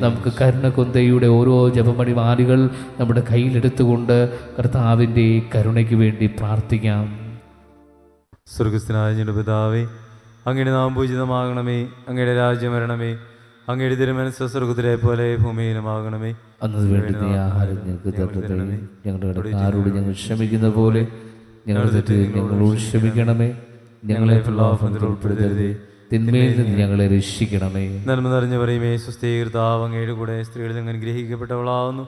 നമുക്ക് കരുണക്കൊന്തയുടെ ഓരോ ജപമണി മാലികൾ നമ്മുടെ കയ്യിലെടുത്തുകൊണ്ട് കർത്താവിന്റെ കരുണയ്ക്ക് വേണ്ടി പ്രാർത്ഥിക്കാം. സ്വർഗസ്ഥനായ ഞങ്ങളുടെ പിതാവേ അങ്ങയുടെ നാം പൂജിതമാകണമേ അങ്ങയുടെ രാജ്യം വരണമേ അങ്ങയുടെ തിരുമനസ് സ്വർഗത്തിലെ പോലെ ഭൂമിയിലുമാകണമേ. അന്നത് വേണ്ടുന്ന ആഹാരം ഞങ്ങൾക്ക് തരണമേ. ഞങ്ങളുടെ ആരോട് ഞങ്ങൾ ക്ഷമിക്കുന്ന പോലെ ഞങ്ങളുടെ തെറ്റ് ഞങ്ങളോട് ക്ഷമിക്കണമേ. ഞങ്ങളെ പ്രലോഭനത്തിൽ ഉൾപ്പെടുത്തരുതേ. തിന്മയിൽ നിന്ന് ഞങ്ങളെ രക്ഷിക്കണമേ. നന്മ നിറഞ്ഞു പറയുമേ സുസ്ഥീകൃതാവ് അങ്ങയുടെ കൂടെ സ്ത്രീകളിൽ അങ്ങ് അനുഗ്രഹിക്കപ്പെട്ടവളാവുന്നു.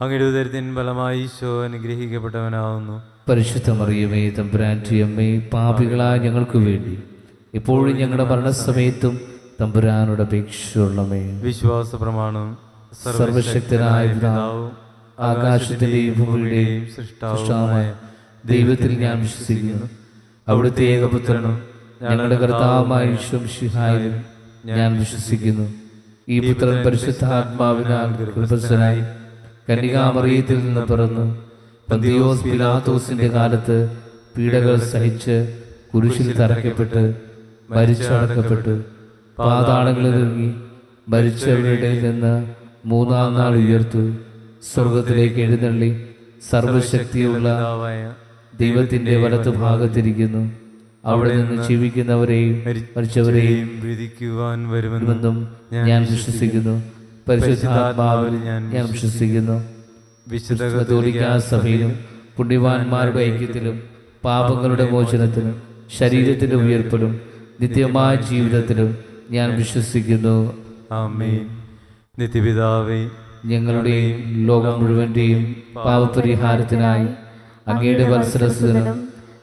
അങ്ങയുടെ ഉദരത്തിൻ ഫലമായി ഈശോ അനുഗ്രഹിക്കപ്പെട്ടവനാവുന്നു. പരിശുദ്ധ മറിയമേ തമ്പുരാന്റെ അമ്മേ പാപികളായ ഞങ്ങൾക്ക് വേണ്ടി ഇപ്പോഴും ഞങ്ങളുടെ മരണസമയത്തും തമ്പുരാനോട് അപേക്ഷയുള്ളമേ വിശ്വാസ പ്രമാണം സർവശക്തനായ പിതാവും ആകാശത്തിന്റെയും ഭൂമിയുടെയും സൃഷ്ടാവുമായ ദൈവത്തിൽ ഞാൻ വിശ്വസിക്കുന്നു. അവിടുത്തെ ഏകപുത്രനും ഞങ്ങളുടെ കർത്താവുമായ ശിഹായും ഞാൻ വിശ്വസിക്കുന്നു. ഈ പുത്രൻ പരിശുദ്ധാത്മാവിനാൽ കൃപസനായി കന്യകാമറിയത്തിൽ നിന്ന് പിറന്നു പന്തിയോസ് പിലാത്തോസിന്റെ കാലത്ത് പീഡകൾ സഹിച്ച് കുരിശിൽ തറയ്ക്കപ്പെട്ട് മരിച്ചടക്കപ്പെട്ടു പാതാളങ്ങളിൽ ഇറങ്ങി മരിച്ചവരുടെ നിന്ന് മൂന്നാം നാൾ ഉയർത്തു. സ്വർഗത്തിലേക്ക് എഴുന്നള്ളി സർവശക്തിയുള്ള ദൈവത്തിന്റെ വലത്ത് ഭാഗത്തിരിക്കുന്നു അവിടെ നിന്ന് ജീവിക്കുന്നവരെയും മരിച്ചവരെയും വിധിക്കുവാൻ വരുമെന്നും ഞാൻ വിശ്വസിക്കുന്നു. പരിശുദ്ധാത്മാവിൽ ഞാൻ വിശ്വസിക്കുന്നു. വിശുദ്ധ കത്തോലിക്കാ സഭയിലും പുണ്യവാന്മാരുടെ ഐക്യത്തിലും പാപങ്ങളുടെ മോചനത്തിലും ശരീരത്തിന്റെ ഉയർപ്പിലും നിത്യമായ ജീവിതത്തിലും ഞാൻ വിശ്വസിക്കുന്നു. നിത്യപിതാവേ ഞങ്ങളുടെയും ലോകം മുഴുവന്റെയും പാപപരിഹാരത്തിനായി അങ്ങയുടെ വത്സരസുതനും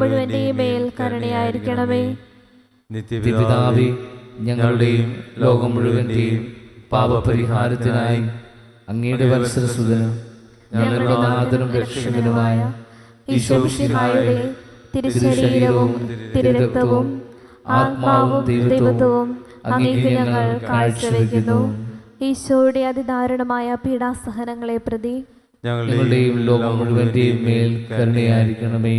മുഴുവന്റെയും മേൽ കരുണയായിരിക്കണമേ. നിത്യപിതാവേ ഞങ്ങളുടെയും ലോകം മുഴുവന്റെയും പാപപരിഹാരത്തിനായി അങ്ങയുടെ വത്സരസുതനും ഞങ്ങളുടെ നാഥനും രക്ഷകനുമായ തിരുശരീരവും തിരുരക്തവും ആത്മാവും ദൈവത്വവും അങ്ങേക്ക് ഞങ്ങൾ കാഴ്ചവെക്കുന്നു. ഈശോയുടെ അതിദാരുണമായ പീഡാസഹനങ്ങളെ പ്രതി ഞങ്ങളുടെയും ലോകം മുഴുവന്റെയും മേൽ കരുണയായിരിക്കണമേ.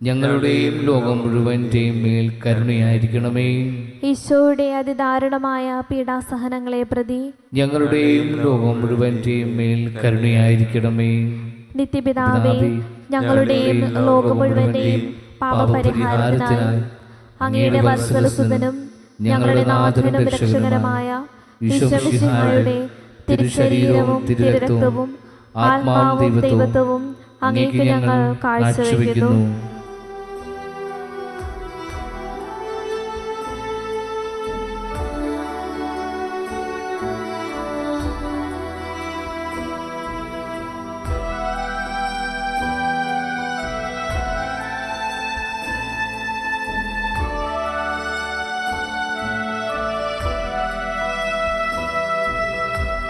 ഞങ്ങളുടെയും ലോകം മുഴുവന്റെയും മേൽ കരുണയായിരിക്കണമേ. ഈശോയുടെ അതിദാരുണമായ പീഡാസഹനങ്ങളെ പ്രതി ഞങ്ങളുടെയും ലോകം മുഴുവന്റെയും മേൽ കരുണയായിരിക്കണമേ. നിത്യപിതാവേ ഞങ്ങളുടെയും ലോകം മുഴുവന്റെയും പാപപരിഹാരത്തിനായി അങ്ങയുടെ വത്സലസുതനും ഞങ്ങളുടെ നാഥനും രക്ഷകരമായ വിശ്വസിഹായുടെ തിരുശരീരവും തിരുരക്തവും ആത്മാവും ദൈവത്വവും അങ്ങേക്ക് ഞങ്ങൾ കാഴ്ചവെക്കുന്നു.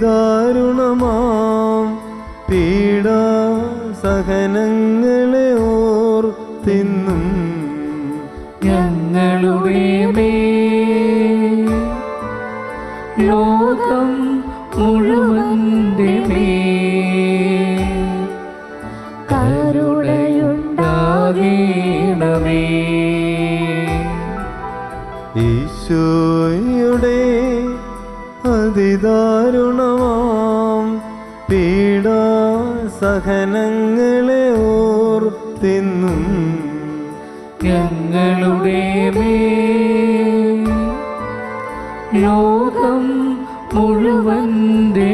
അതിദാരുണമാം പീഡ സഹനങ്ങളെ ഓർത്തെന്നും ഞങ്ങളുടെ മേൽ. ലോകം മുഴുവന്റെ കരുണയുണ്ടാകേണമേ. ഈശോയുടെ അതിദാരുണമാം. പീഡാ സഹനങ്ങളെ ഓർത്തിന്നും ഞങ്ങളുടെ ലോകം മുഴുവന്റെ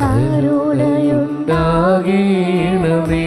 കരുണയുണ്ടാകേണമേ.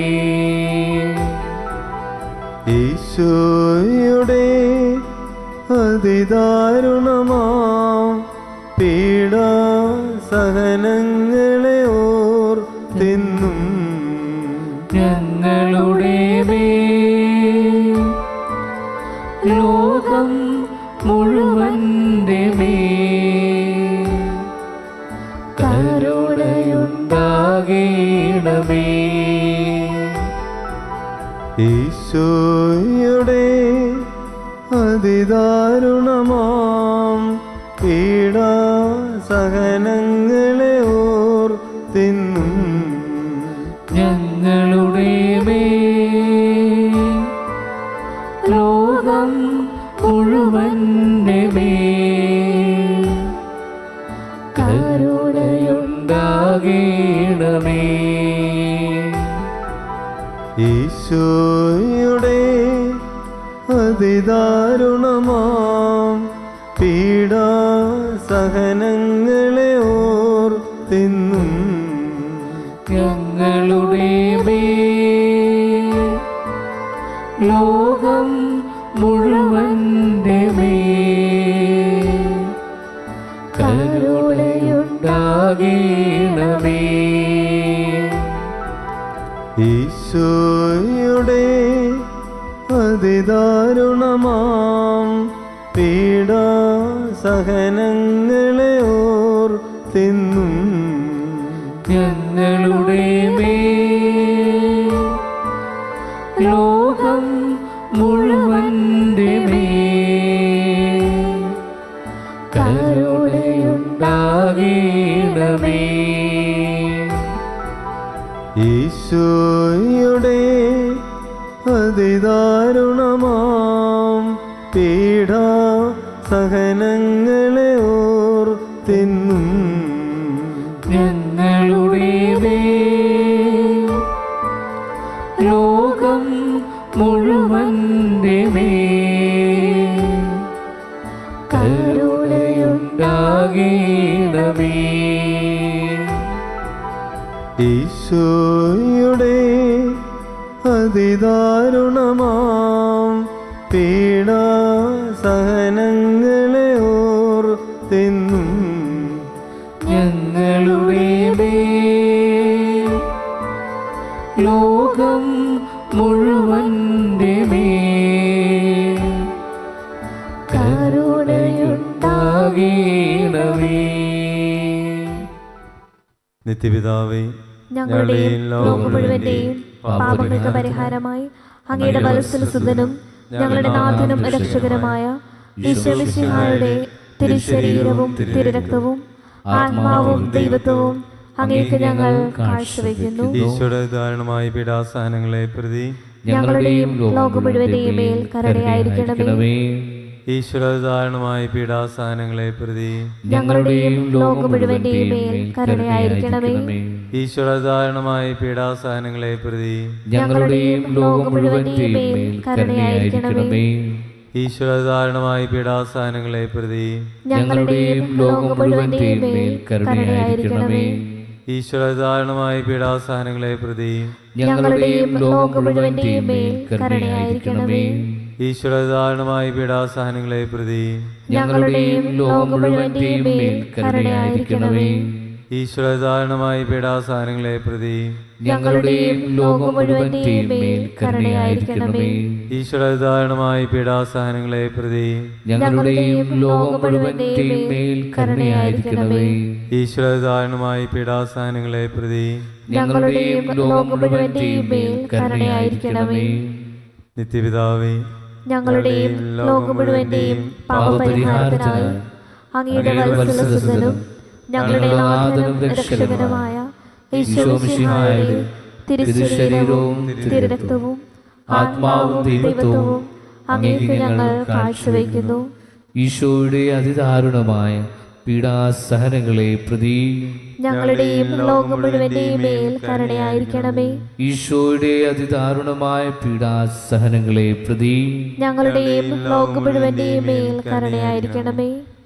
ഈശോയുടെ അതിദാരുണമാം ഈടാ സഹനങ്ങളെ തിന്നും ഞങ്ങളുടെ മേ ലോകം മുഴുവന്റെ മേ കരുണയുണ്ടാകണമേ. ഈശോയുടെ അതിദാരുണമാം പീഡാ സഹനങ്ങളെ ഓർത്തിന്നും ഞങ്ങളുടെ ലോകം മുഴുവന്റെ സഹനങ്ങളെ ഓർത്തെന്നും ഞങ്ങളുടെ മേൽ പീഡാ സഹനങ്ങളെ ഓർത്തെന്നും ഞങ്ങളുടെ ലോകം മുഴുവന്റെ മേൽ കരുണയുണ്ടാകേണമേ. നിത്യപിതാവേ ഞങ്ങളുടെയും ലോകം മുഴുവന്റെയും പാപങ്ങൾക്ക് പരിഹാരമായി അങ്ങയുടെ വലസ്സിൽ സുതനും ഞങ്ങളുടെ നാഥനും രക്ഷകരമായ ഈശ്വമിശിഹായുടെ തിരുശരീരവും തിരുരക്തവും ആത്മാവും ദൈവത്വവും അങ്ങേക്ക് ഞങ്ങൾ കാഴ്ചവെക്കുന്നു. ഈശോയുടെ ധാരണമായ പീഡാസഹനങ്ങളെ പ്രതി ഞങ്ങളുടെയും ലോകം മുഴുവന്റെയും മേൽ കരുണയായിരിക്കണമേ ഈശ്വര ധാരണമായ പീഡാസഹനങ്ങളെ പ്രതി ഞങ്ങളുടെയും ലോകം മുഴുവന്റെയും മേൽ കരുണയായിരിക്കണമേ ഈശ്വര ധാരണമായ പീഡാസഹനങ്ങളെ പ്രതി ഞങ്ങളുടെയും ലോകം മുഴുവൻ ഈശ്വരധാരണമായി കരുണയായിരിക്കണമേ. ഈശ്വര ധാരണമായ പീഡാസഹനങ്ങളെ പ്രതി ഞങ്ങളുടെയും ലോകം മുഴുവൻ കരുണയായിരിക്കണമേ. ഈശ്വര ധാരണമായ പീഡാസഹനങ്ങളെ പ്രതി ഞങ്ങളുടെയും ലോകം മുഴുവൻ കരുണയായിരിക്കണമേ. ഈശ്വര ധാരണമായ പീഡാസഹനങ്ങളെ പ്രതി ഞങ്ങളുടെയും ലോകം മുഴുവൻ കരുണയായിരിക്കണമേ. ഈശ്വര പീഡാസാരങ്ങളെ പ്രതി. ഞങ്ങളുടെയും ലോകം മുഴുവന്റെയും മേൽ കരുണയായിരിക്കണമേ. പീഡാസഹനങ്ങളെ പ്രതി. ഞങ്ങളുടെയും ലോകം മുഴുവന്റെയും മേൽ കരുണയായിരിക്കണമേ. ഈശ്വര ധാരണമായ പീഡാസഹനങ്ങളെ പ്രതി. ഞങ്ങളുടെയും ലോകം മുഴുവന്റെയും മേൽ കരുണയായിരിക്കണമേ. നിത്യപിതാവേ ഞങ്ങളുടെയും ലോകം മുഴുവന്റെയും പാപപരിഹാരത്തിനായി അങ്ങയുടെ വത്സലസുതനും ഞങ്ങളുടെ നാഥനും രക്ഷകനുമായ ഈശോമിശിഹായുടെ തിരുശരീരവും തിരുരക്തവും ആത്മാവും ദൈവത്വവും അങ്ങേക്ക് ഞങ്ങൾ കാഴ്ചവെക്കുന്നു ഈശോയുടെ അതിദാരുണമായ പീഡാസഹനങ്ങളെ പ്രതി ഞങ്ങളുടെയും ലോകം മുഴുവന്റെയും മേൽ കരുണയായിരിക്കണമേ. ഈശോയുടെ അതിദാരുണമായ പീഡാസഹനങ്ങളെ പ്രതി ഞങ്ങളുടെയും ലോകം മുഴുവന്റെയും മേൽ കരുണയായിരിക്കണമേ.